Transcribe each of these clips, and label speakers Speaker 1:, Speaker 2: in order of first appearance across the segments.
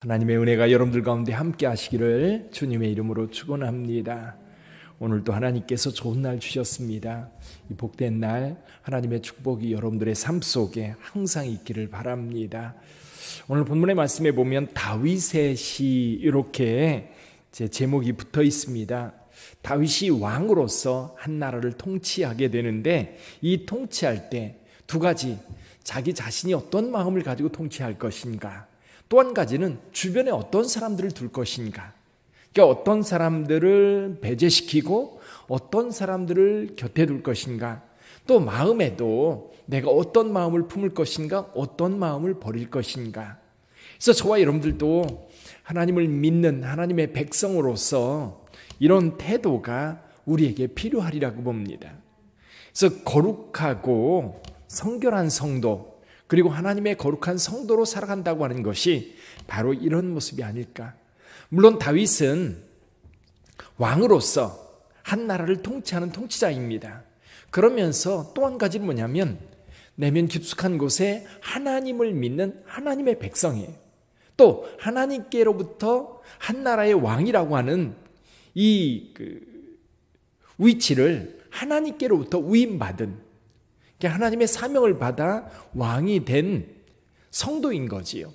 Speaker 1: 하나님의 은혜가 여러분들 가운데 함께 하시기를 주님의 이름으로 축원합니다. 오늘도 하나님께서 좋은 날 주셨습니다. 이 복된 날 하나님의 축복이 여러분들의 삶 속에 항상 있기를 바랍니다. 오늘 본문의 말씀에 보면 다윗의 시 이렇게 제 제목이 붙어 있습니다. 다윗이 왕으로서 한 나라를 통치하게 되는데 이 통치할 때 두 가지 자기 자신이 어떤 마음을 가지고 통치할 것인가 또 한 가지는 주변에 어떤 사람들을 둘 것인가. 그러니까 어떤 사람들을 배제시키고 어떤 사람들을 곁에 둘 것인가. 또 마음에도 내가 어떤 마음을 품을 것인가 어떤 마음을 버릴 것인가. 그래서 저와 여러분들도 하나님을 믿는 하나님의 백성으로서 이런 태도가 우리에게 필요하리라고 봅니다. 그래서 거룩하고 성결한 성도 그리고 하나님의 거룩한 성도로 살아간다고 하는 것이 바로 이런 모습이 아닐까. 물론 다윗은 왕으로서 한 나라를 통치하는 통치자입니다. 그러면서 또 한 가지는 뭐냐면 내면 깊숙한 곳에 하나님을 믿는 하나님의 백성이에요. 또 하나님께로부터 한 나라의 왕이라고 하는 이 그 위치를 하나님께로부터 위임받은 하나님의 사명을 받아 왕이 된 성도인 거지요.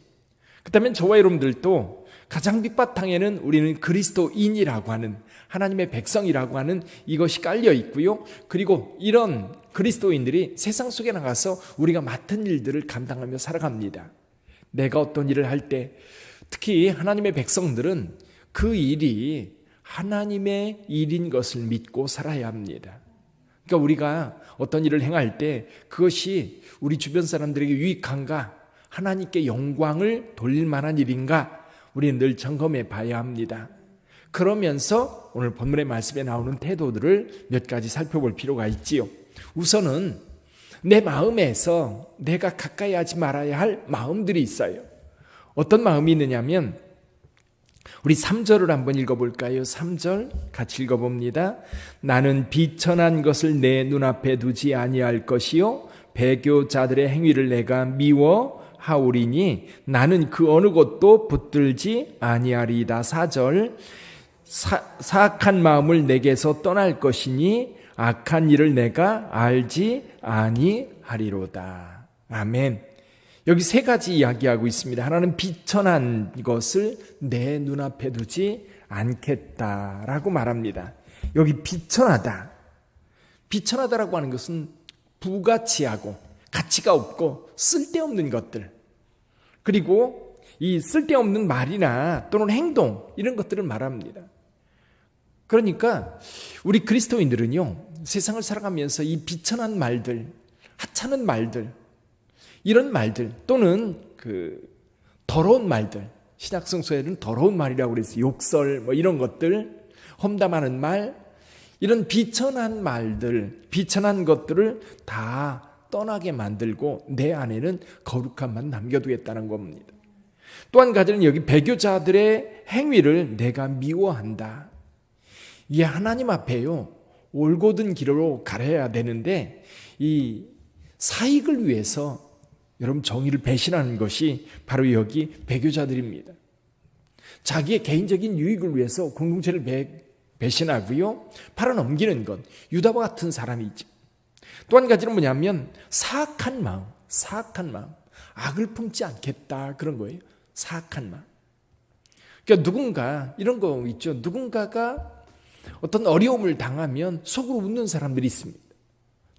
Speaker 1: 그렇다면 저와 여러분들도 가장 밑바탕에는 우리는 그리스도인이라고 하는 하나님의 백성이라고 하는 이것이 깔려 있고요. 그리고 이런 그리스도인들이 세상 속에 나가서 우리가 맡은 일들을 감당하며 살아갑니다. 내가 어떤 일을 할 때 특히 하나님의 백성들은 그 일이 하나님의 일인 것을 믿고 살아야 합니다. 그러니까 우리가 어떤 일을 행할 때 그것이 우리 주변 사람들에게 유익한가, 하나님께 영광을 돌릴 만한 일인가, 우리는 늘 점검해 봐야 합니다. 그러면서 오늘 본문의 말씀에 나오는 태도들을 몇 가지 살펴볼 필요가 있지요. 우선은 내 마음에서 내가 가까이 하지 말아야 할 마음들이 있어요. 어떤 마음이 있느냐면 우리 3절을 한번 읽어볼까요? 3절 같이 읽어봅니다. 나는 비천한 것을 내 눈앞에 두지 아니할 것이요 배교자들의 행위를 내가 미워 하오리니 나는 그 어느 것도 붙들지 아니하리이다. 4절 사, 사악한 마음을 내게서 떠날 것이니 악한 일을 내가 알지 아니하리로다. 아멘. 여기 세 가지 이야기하고 있습니다. 하나는 비천한 것을 내 눈앞에 두지 않겠다라고 말합니다. 여기 비천하다. 비천하다라고 하는 것은 부가치하고 가치가 없고 쓸데없는 것들. 그리고 이 쓸데없는 말이나 또는 행동 이런 것들을 말합니다. 그러니까 우리 그리스도인들은요. 세상을 살아가면서 이 비천한 말들, 하찮은 말들 이런 말들 또는 그 더러운 말들 신약 성서에는 더러운 말이라고 그래서 욕설 뭐 이런 것들 험담하는 말 이런 비천한 말들 비천한 것들을 다 떠나게 만들고 내 안에는 거룩함만 남겨두겠다는 겁니다. 또 한 가지는 여기 배교자들의 행위를 내가 미워한다. 이게 하나님 앞에요 올곧은 길로 가려야 되는데 이 사익을 위해서 여러분 정의를 배신하는 것이 바로 여기 배교자들입니다. 자기의 개인적인 유익을 위해서 공동체를 배, 배신하고요. 팔아넘기는 것. 유다와 같은 사람이죠. 또한 가지는 뭐냐면 사악한 마음, 사악한 마음. 악을 품지 않겠다 그런 거예요. 사악한 마음. 그러니까 누군가 이런 거 있죠. 누군가가 어떤 어려움을 당하면 속으로 웃는 사람들이 있습니다.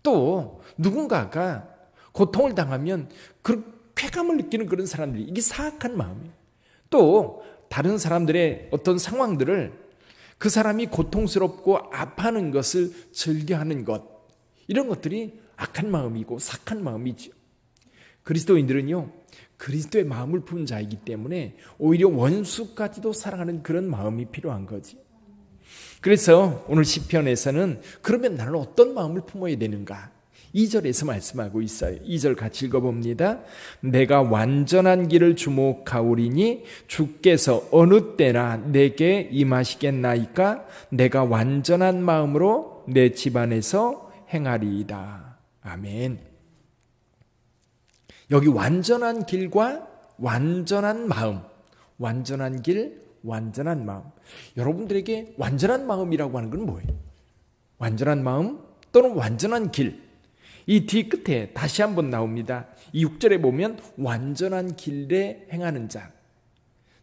Speaker 1: 또 누군가가 고통을 당하면 그 쾌감을 느끼는 그런 사람들이 이게 사악한 마음이에요. 또 다른 사람들의 어떤 상황들을 그 사람이 고통스럽고 아파하는 것을 즐겨하는 것 이런 것들이 악한 마음이고 사악한 마음이죠. 그리스도인들은요 그리스도의 마음을 품은 자이기 때문에 오히려 원수까지도 사랑하는 그런 마음이 필요한 거지. 그래서 오늘 시편에서는 그러면 나는 어떤 마음을 품어야 되는가? 2절에서 말씀하고 있어요. 2절 같이 읽어봅니다. 내가 완전한 길을 주목하오리니 주께서 어느 때나 내게 임하시겠나이까 내가 완전한 마음으로 내 집안에서 행하리이다. 아멘. 여기 완전한 길과 완전한 마음, 완전한 길, 완전한 마음. 여러분들에게 완전한 마음이라고 하는 건 뭐예요? 완전한 마음 또는 완전한 길. 이 뒤 끝에 다시 한번 나옵니다. 이 6절에 보면 완전한 길에 행하는 자.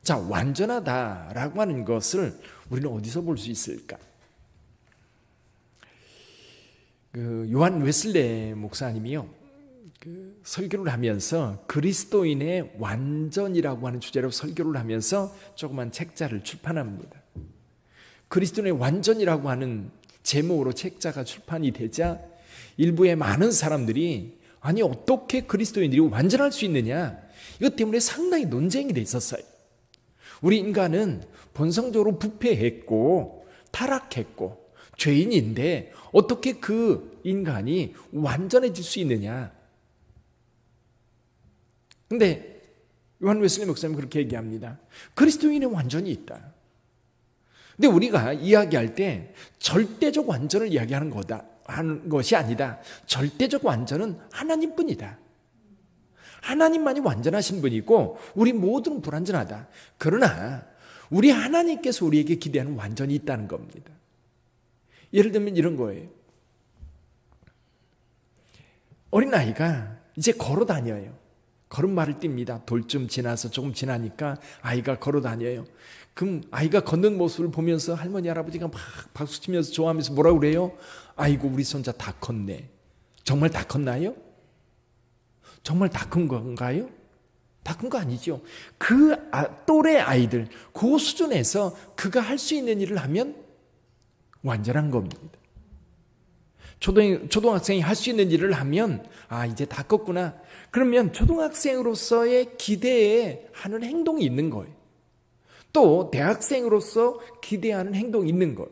Speaker 1: 자, 완전하다라고 하는 것을 우리는 어디서 볼 수 있을까? 그 요한 웨슬레 목사님이요. 그 설교를 하면서 그리스도인의 완전이라고 하는 주제로 설교를 하면서 조그만 책자를 출판합니다. 그리스도인의 완전이라고 하는 제목으로 책자가 출판이 되자 일부의 많은 사람들이 아니 어떻게 그리스도인들이 완전할 수 있느냐 이것 때문에 상당히 논쟁이 돼 있었어요. 우리 인간은 본성적으로 부패했고 타락했고 죄인인데 어떻게 그 인간이 완전해질 수 있느냐? 근데 요한 웨슬리 목사님 그렇게 얘기합니다. 그리스도인은 완전히 있다. 근데 우리가 이야기할 때 절대적 완전을 이야기하는 거다. 하는 것이 아니다. 절대적 완전은 하나님뿐이다. 하나님만이 완전하신 분이고 우리 모두는 불완전하다. 그러나 우리 하나님께서 우리에게 기대하는 완전이 있다는 겁니다. 예를 들면 이런 거예요. 어린아이가 이제 걸어 다녀요. 걸음마를 띱니다. 돌쯤 지나서 조금 지나니까 아이가 걸어 다녀요. 그럼 아이가 걷는 모습을 보면서 할머니, 할아버지가 막 박수 치면서 좋아하면서 뭐라 그래요? 아이고, 우리 손자 다 컸네. 정말 다 컸나요? 정말 다 큰 건가요? 다 큰 거 아니죠. 그 아, 또래 아이들, 그 수준에서 그가 할 수 있는 일을 하면 완전한 겁니다. 초등, 초등학생이 할 수 있는 일을 하면, 아, 이제 다 컸구나. 그러면 초등학생으로서의 기대에 하는 행동이 있는 거예요. 또, 대학생으로서 기대하는 행동이 있는 거예요.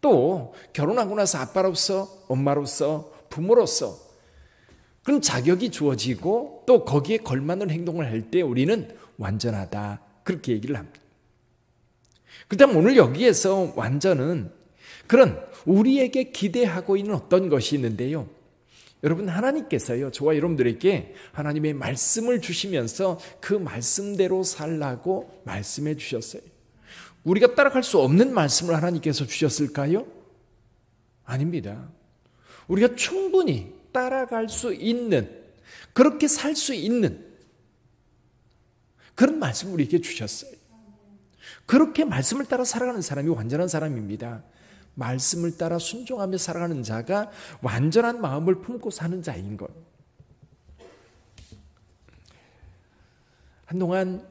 Speaker 1: 또, 결혼하고 나서 아빠로서, 엄마로서, 부모로서, 그런 자격이 주어지고, 또 거기에 걸맞는 행동을 할 때 우리는 완전하다. 그렇게 얘기를 합니다. 그 다음 오늘 여기에서 완전은 그런 우리에게 기대하고 있는 어떤 것이 있는데요. 여러분 하나님께서요 저와 여러분들에게 하나님의 말씀을 주시면서 그 말씀대로 살라고 말씀해 주셨어요. 우리가 따라갈 수 없는 말씀을 하나님께서 주셨을까요? 아닙니다. 우리가 충분히 따라갈 수 있는 그렇게 살 수 있는 그런 말씀을 우리에게 주셨어요. 그렇게 말씀을 따라 살아가는 사람이 완전한 사람입니다. 말씀을 따라 순종하며 살아가는 자가 완전한 마음을 품고 사는 자인 것. 한동안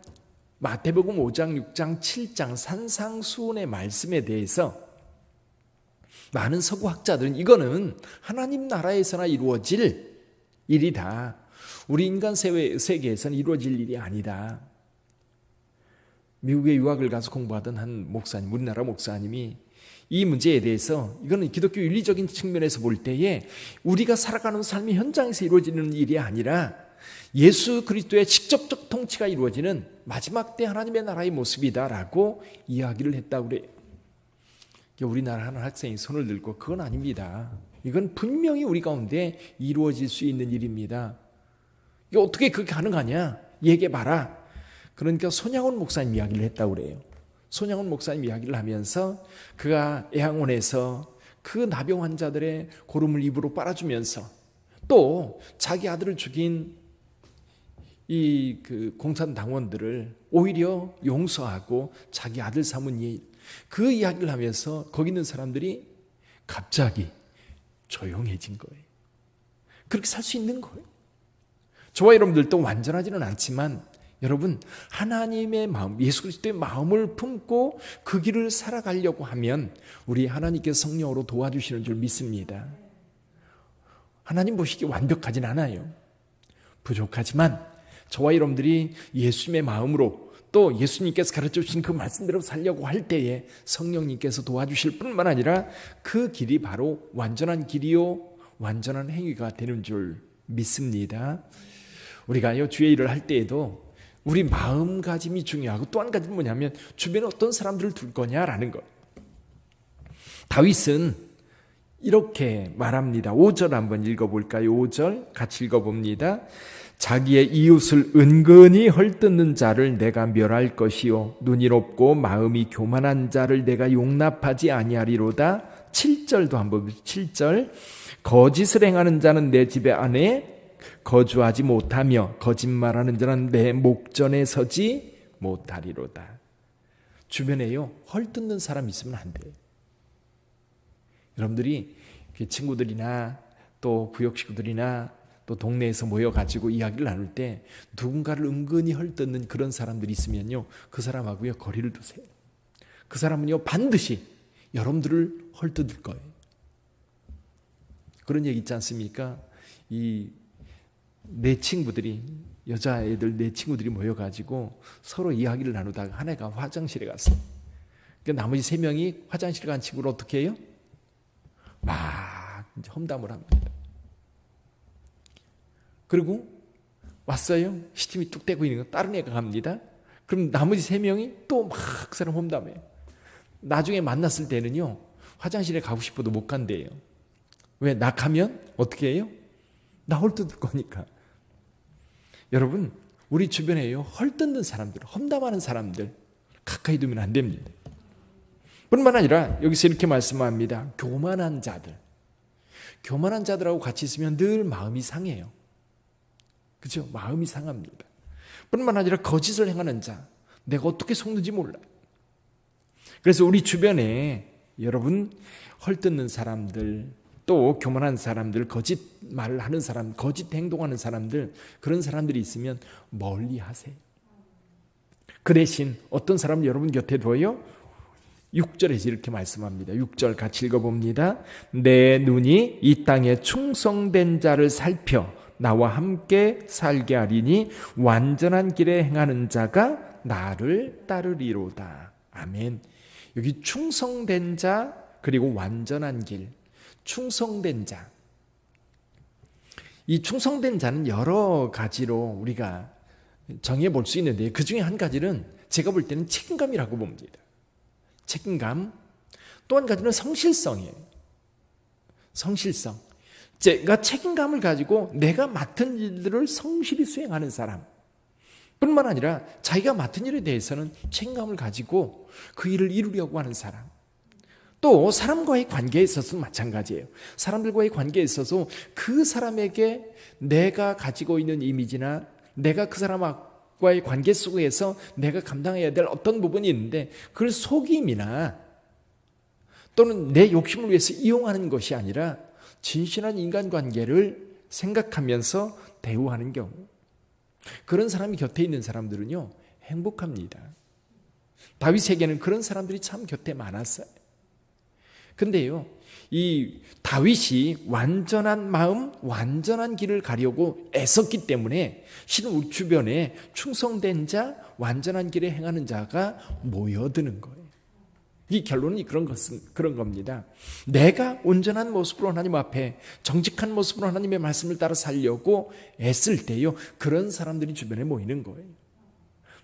Speaker 1: 마태복음 5장, 6장, 7장 산상수훈의 말씀에 대해서 많은 서구 학자들은 이거는 하나님 나라에서나 이루어질 일이다. 우리 인간 세계에서는 이루어질 일이 아니다. 미국에 유학을 가서 공부하던 한 목사님, 우리나라 목사님이 이 문제에 대해서 이거는 기독교 윤리적인 측면에서 볼 때에 우리가 살아가는 삶의 현장에서 이루어지는 일이 아니라 예수 그리스도의 직접적 통치가 이루어지는 마지막 때 하나님의 나라의 모습이다라고 이야기를 했다고 그래요. 우리나라 하는 학생이 손을 들고 그건 아닙니다. 이건 분명히 우리 가운데 이루어질 수 있는 일입니다. 이게 어떻게 그렇게 가능하냐? 얘기해 봐라. 그러니까 손양원 목사님 이야기를 했다고 그래요. 손양원 목사님 이야기를 하면서 그가 애양원에서 그 나병 환자들의 고름을 입으로 빨아주면서 또 자기 아들을 죽인 이 그 공산 당원들을 오히려 용서하고 자기 아들 삼은 일, 그 이야기를 하면서 거기 있는 사람들이 갑자기 조용해진 거예요. 그렇게 살 수 있는 거예요. 저와 여러분들도 완전하지는 않지만 여러분 하나님의 마음, 예수 그리스도의 마음을 품고 그 길을 살아가려고 하면 우리 하나님께서 성령으로 도와주시는 줄 믿습니다. 하나님 보시기 완벽하진 않아요. 부족하지만 저와 여러분들이 예수님의 마음으로 또 예수님께서 가르쳐 주신 그 말씀대로 살려고 할 때에 성령님께서 도와주실 뿐만 아니라 그 길이 바로 완전한 길이요 완전한 행위가 되는 줄 믿습니다. 우리가요 주의 일을 할 때에도 우리 마음가짐이 중요하고 또 한 가지는 뭐냐면 주변에 어떤 사람들을 둘 거냐라는 것. 다윗은 이렇게 말합니다. 5절 한번 읽어볼까요? 5절 같이 읽어봅니다. 자기의 이웃을 은근히 헐뜯는 자를 내가 멸할 것이요 눈이 높고 마음이 교만한 자를 내가 용납하지 아니하리로다 7절도 한번 7절 거짓을 행하는 자는 내 집에 안에 거주하지 못하며 거짓말하는 자는 내 목전에 서지 못하리로다 주변에요 헐뜯는 사람 있으면 안 돼요 여러분들이 친구들이나 또 구역 식구들이나 또 동네에서 모여가지고 이야기를 나눌 때 누군가를 은근히 헐뜯는 그런 사람들이 있으면요. 그 사람하고요. 거리를 두세요. 그 사람은요. 반드시 여러분들을 헐뜯을 거예요. 그런 얘기 있지 않습니까? 이 내 친구들이 여자애들 내 친구들이 모여가지고 서로 이야기를 나누다가 한 애가 화장실에 갔어요. 그 나머지 세 명이 화장실 간 친구를 어떻게 해요? 막 험담을 합니다. 그리고 왔어요. 시침이 뚝 떼고 있는 거 다른 애가 갑니다. 그럼 나머지 세 명이 또 막 그 사람 험담해요. 나중에 만났을 때는요. 화장실에 가고 싶어도 못 간대요. 왜? 나 가면 어떻게 해요? 나 헐뜯을 거니까. 여러분, 우리 주변에요. 헐뜯는 사람들, 험담하는 사람들 가까이 두면 안 됩니다. 뿐만 아니라 여기서 이렇게 말씀합니다. 교만한 자들. 교만한 자들하고 같이 있으면 늘 마음이 상해요. 그죠? 마음이 상합니다. 뿐만 아니라 거짓을 행하는 자. 내가 어떻게 속는지 몰라. 그래서 우리 주변에 여러분 헐뜯는 사람들, 또 교만한 사람들, 거짓 말을 하는 사람, 거짓 행동하는 사람들, 그런 사람들이 있으면 멀리 하세요. 그 대신 어떤 사람 여러분 곁에 둬요? 6절에서 이렇게 말씀합니다. 6절 같이 읽어봅니다. 내 눈이 이 땅에 충성된 자를 살펴 나와 함께 살게 하리니 완전한 길에 행하는 자가 나를 따르리로다. 아멘. 여기 충성된 자 그리고 완전한 길. 충성된 자. 이 충성된 자는 여러 가지로 우리가 정해 볼 수 있는데 그 중에 한 가지는 제가 볼 때는 책임감이라고 봅니다. 책임감. 또 한 가지는 성실성이에요. 성실성. 제가 책임감을 가지고 내가 맡은 일들을 성실히 수행하는 사람. 뿐만 아니라 자기가 맡은 일에 대해서는 책임감을 가지고 그 일을 이루려고 하는 사람. 또 사람과의 관계에 있어서도 마찬가지예요. 사람들과의 관계에 있어서 그 사람에게 내가 가지고 있는 이미지나 내가 그 사람과의 관계 속에서 내가 감당해야 될 어떤 부분이 있는데 그걸 속임이나 또는 내 욕심을 위해서 이용하는 것이 아니라 진실한 인간관계를 생각하면서 대우하는 경우 그런 사람이 곁에 있는 사람들은요 행복합니다. 다윗에게는 그런 사람들이 참 곁에 많았어요. 근데요, 이 다윗이 완전한 마음, 완전한 길을 가려고 애썼기 때문에 우리 주변에 충성된 자, 완전한 길에 행하는 자가 모여드는 거예요. 이 결론이 그런 것은 그런 겁니다. 내가 온전한 모습으로 하나님 앞에 정직한 모습으로 하나님의 말씀을 따라 살려고 애쓸 때요. 그런 사람들이 주변에 모이는 거예요.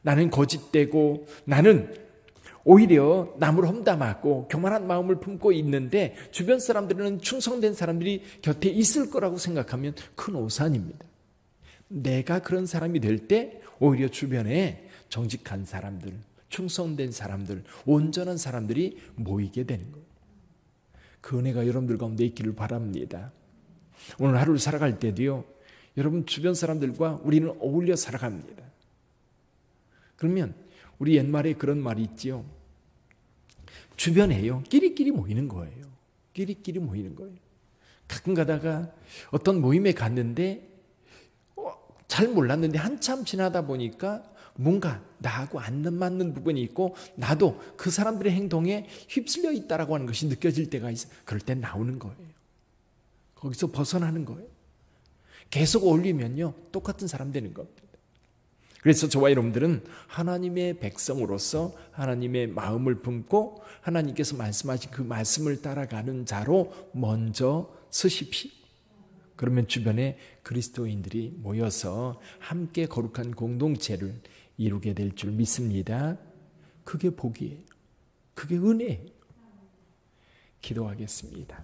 Speaker 1: 나는 거짓되고 나는 오히려 남을 험담하고 교만한 마음을 품고 있는데 주변 사람들은 충성된 사람들이 곁에 있을 거라고 생각하면 큰 오산입니다. 내가 그런 사람이 될 때 오히려 주변에 정직한 사람들, 충성된 사람들, 온전한 사람들이 모이게 되는 거예요. 그 은혜가 여러분들 가운데 있기를 바랍니다. 오늘 하루를 살아갈 때도요, 여러분 주변 사람들과 우리는 어울려 살아갑니다. 그러면 우리 옛말에 그런 말이 있지요. 주변에요, 끼리끼리 모이는 거예요. 끼리끼리 모이는 거예요. 가끔 가다가 어떤 모임에 갔는데 어, 잘 몰랐는데 한참 지나다 보니까 뭔가 나하고 안 맞는 부분이 있고 나도 그 사람들의 행동에 휩쓸려 있다라고 하는 것이 느껴질 때가 있어. 그럴 땐 나오는 거예요. 거기서 벗어나는 거예요. 계속 어울리면요 똑같은 사람 되는 겁니다. 그래서 저와 여러분들은 하나님의 백성으로서 하나님의 마음을 품고 하나님께서 말씀하신 그 말씀을 따라가는 자로 먼저 서십시오. 그러면 주변에 그리스도인들이 모여서 함께 거룩한 공동체를 이루게 될 줄 믿습니다. 그게 복이에요. 그게 은혜예요. 기도하겠습니다.